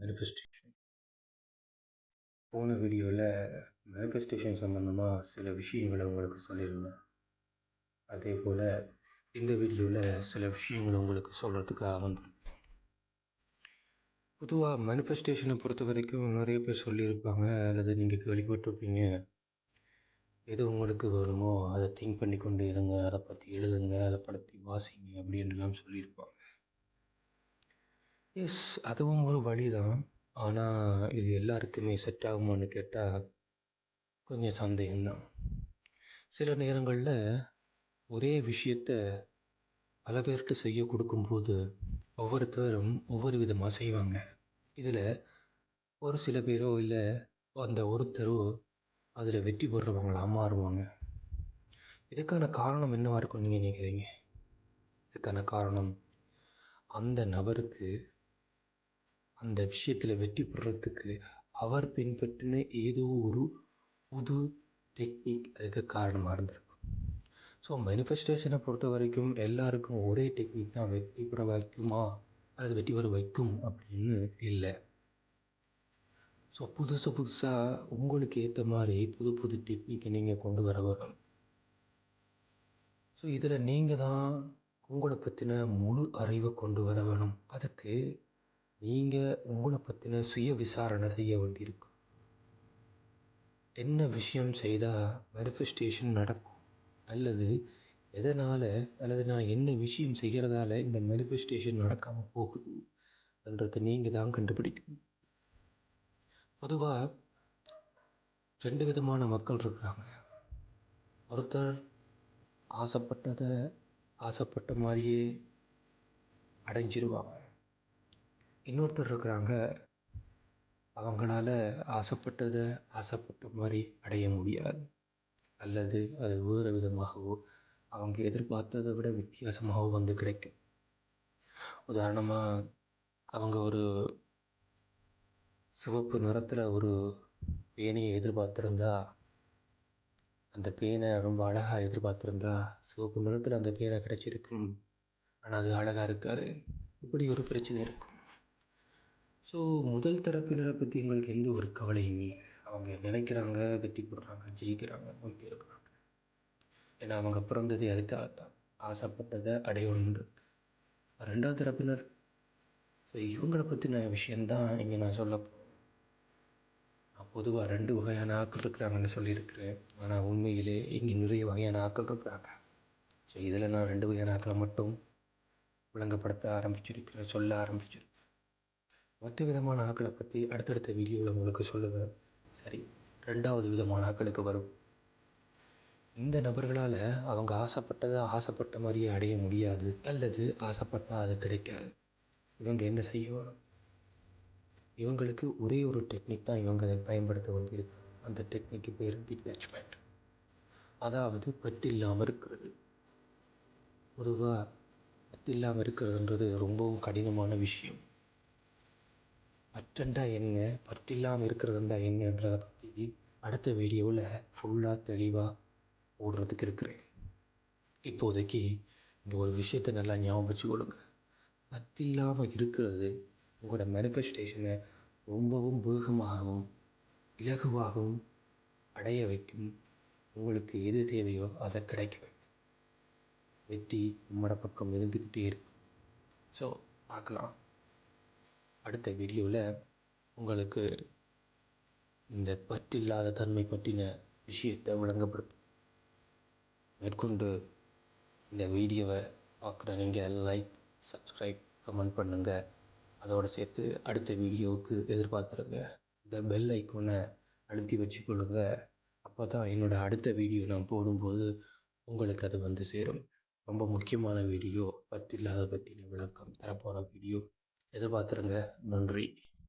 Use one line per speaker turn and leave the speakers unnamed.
Manifestation போன வீடியோவில் manifestation சம்மந்தமாக சில விஷயங்களை உங்களுக்கு சொல்லியிருந்தேன். அதே போல் இந்த வீடியோவில் சில விஷயங்களை உங்களுக்கு சொல்கிறதுக்காக வந்து பொதுவாக மேனிஃபெஸ்டேஷனை பொறுத்த வரைக்கும் நிறைய பேர் சொல்லியிருப்பாங்க அல்லது நீங்கள் கேள்விப்பட்டிருப்பீங்க. எது உங்களுக்கு வேணுமோ அதை திங்க் பண்ணி கொண்டு இருங்க அதை பற்றி எழுதுங்க அதை பற்றி வாசிங்க அப்படின்லாம் சொல்லியிருப்பாங்க. எஸ் அதுவும் ஒரு வழி தான் ஆனால் இது எல்லாருக்குமே செட் ஆகுமான்னு கேட்டால் கொஞ்சம் சந்தேகம்தான். சில நேரங்களில் ஒரே விஷயத்த பல பேர்கிட்ட செய்ய கொடுக்கும்போது ஒவ்வொருத்தரும் ஒவ்வொரு விதமாக செய்வாங்க. இதில் ஒரு சில பேரோ இல்லை அந்த ஒருத்தரோ அதில் வெற்றி பெறுறவங்களாக மாறுவாங்க. இதுக்கான காரணம் என்னவாக இருக்கும் நீங்கள் நினைக்கிறீங்க? இதுக்கான காரணம் அந்த நபருக்கு அந்த விஷயத்தில் வெற்றி பெறத்துக்கு அவர் பின்பற்றின ஏதோ ஒரு புது டெக்னிக் அதுக்கு காரணமாக இருந்திருக்கும். ஸோ மேனிஃபெஸ்டேஷனை பொறுத்த வரைக்கும் எல்லாருக்கும் ஒரே டெக்னிக் தான் வெற்றி பெற வைக்குமா? அல்லது வெற்றி பெற வைக்கும் அப்படின்னு இல்லை. ஸோ புதுசு புதுசாக உங்களுக்கு ஏற்ற மாதிரி புது புது டெக்னிக்கை நீங்கள் கொண்டு வர வேணும் ஸோ இதில் நீங்கள் தான் உங்களை பற்றின முழு அறிவை கொண்டு வர வேணும். அதுக்கு நீங்கள் உங்களை பற்றின சுய விசாரணை செய்ய வேண்டியிருக்கும் என்ன விஷயம் செய்தால் மேனிஃபெஸ்டேஷன் நடக்கும்? அல்லது எதனால் அல்லது நான் என்ன விஷயம் செய்கிறதால இந்த மேனிஃபெஸ்டேஷன் நடக்காமல் போகுது? என்றதை நீங்கள் தான் கண்டுபிடிக்கணும். பொதுவாக ரெண்டு விதமான மக்கள் இருக்கிறாங்க ஒருத்தர் ஆசைப்பட்டதை ஆசைப்பட்ட மாதிரியே அடைஞ்சிருவாங்க. இன்னொருத்தர் இருக்கிறாங்க. அவங்களால ஆசைப்பட்டதை ஆசைப்பட்ட மாதிரி அடைய முடியாது. அல்லது அது வேறு விதமாகவோ அவங்க எதிர்பார்த்ததை விட வித்தியாசமாகவோ வந்து கிடைக்கும். உதாரணமாக அவங்க ஒரு சிவப்பு நிறத்தில் ஒரு பேனையை எதிர்பார்த்துருந்தா அந்த பேனை ரொம்ப அழகாக எதிர்பார்த்துருந்தா சிவப்பு நிறத்தில் அந்த பேனை கிடைச்சிருக்கும். ஆனால் அது அழகாக இருக்காது. இப்படி ஒரு பிரச்சனை இருக்கும். ஸோ முதல் தரப்பினரை பற்றி எங்களுக்கு எந்த ஒரு கவலையும் இல்லை. அவங்க நினைக்கிறாங்க வெற்றி பெறுறாங்க ஜெயிக்கிறாங்க நோக்கி இருக்கிறாங்க ஏன்னா அவங்க பிறந்தது அதுக்காகத்தான் ஆசைப்பட்டதை அடையணுன்றது ரெண்டாவது தரப்பினர். ஸோ இவங்களை பற்றின விஷயந்தான் இங்கே நான் சொல்ல நான் பொதுவாக ரெண்டு வகையான ஆட்கள் இருக்கிறாங்கன்னு சொல்லியிருக்கிறேன். ஆனால் உண்மையிலே இங்கே நிறைய வகையான ஆட்கள் இருக்கிறாங்க. ஸோ இதில் நான் ரெண்டு வகையான ஆட்களை மட்டும் விளங்கப்படுத்த ஆரம்பிச்சிருக்கிறேன் சொல்ல ஆரம்பிச்சிருக்கேன் மற்ற விதமான ஆட்களை பற்றி அடுத்தடுத்த வீடியோவில் உங்களுக்கு சொல்லுவேன். சரி ரெண்டாவது விதமான ஆட்களுக்கு வரும். இந்த நபர்களால் அவங்க ஆசைப்பட்டதை ஆசைப்பட்ட மாதிரியே அடைய முடியாது. அல்லது ஆசைப்பட்டால் அது கிடைக்காது. இவங்க என்ன செய்யணும் இவங்களுக்கு ஒரே ஒரு டெக்னிக் தான் இவங்க அதை பயன்படுத்த வேண்டியிருக்கு அந்த டெக்னிக்கு பேர் டிட்டாச்மெண்ட் அதாவது பற்று இல்லாமல் இருக்கிறது. பொதுவாக பற்று இல்லாமல் இருக்கிறதுன்றது ரொம்பவும் கடினமான விஷயம். பற்றண்டா என்ன பற்றில்லாமல் இருக்கிறதுண்டா என்னன்றதை பற்றி அடுத்த வீடியோவில் ஃபுல்லாக தெளிவாக ஓடுறதுக்கு இருக்கிறேன். இப்போதைக்கு இங்கே ஒரு விஷயத்தை நல்லா ஞாபகம் வச்சுக்கொள்ளுங்க பற்றில்லாமல் இருக்கிறது உங்களோட மேனிஃபெஸ்டேஷனை ரொம்பவும் வேகமாகவும் இலகுவாகவும் அடைய வைக்கும். உங்களுக்கு எது தேவையோ அதை கிடைக்க வைக்கும். வெற்றி உங்களோட பக்கம் இருந்துக்கிட்டே இருக்கும். ஸோ பார்க்கலாம். அடுத்த வீடியோவில் உங்களுக்கு இந்த பற்றில்லாத தன்மை பற்றின விஷயத்தை விளங்கப்படுத்து மேற்கொண்டு இந்த வீடியோவை பார்க்குற நீங்கள் லைக் சப்ஸ்கிரைப் கமெண்ட் பண்ணுங்கள் அதோடு சேர்த்து அடுத்த வீடியோவுக்கு எதிர்பார்த்துருங்க. இந்த பெல் ஐக்கோனை அழுத்தி வச்சுக்கொள்ளுங்க. அப்போ தான் என்னோடய அடுத்த வீடியோ நான் போடும்போது உங்களுக்கு அது வந்து சேரும். ரொம்ப முக்கியமான வீடியோ பற்றில்லாத பற்றின விளக்கம் தரப்போகிற வீடியோ எதிர்பார்த்துருங்க. நன்றி.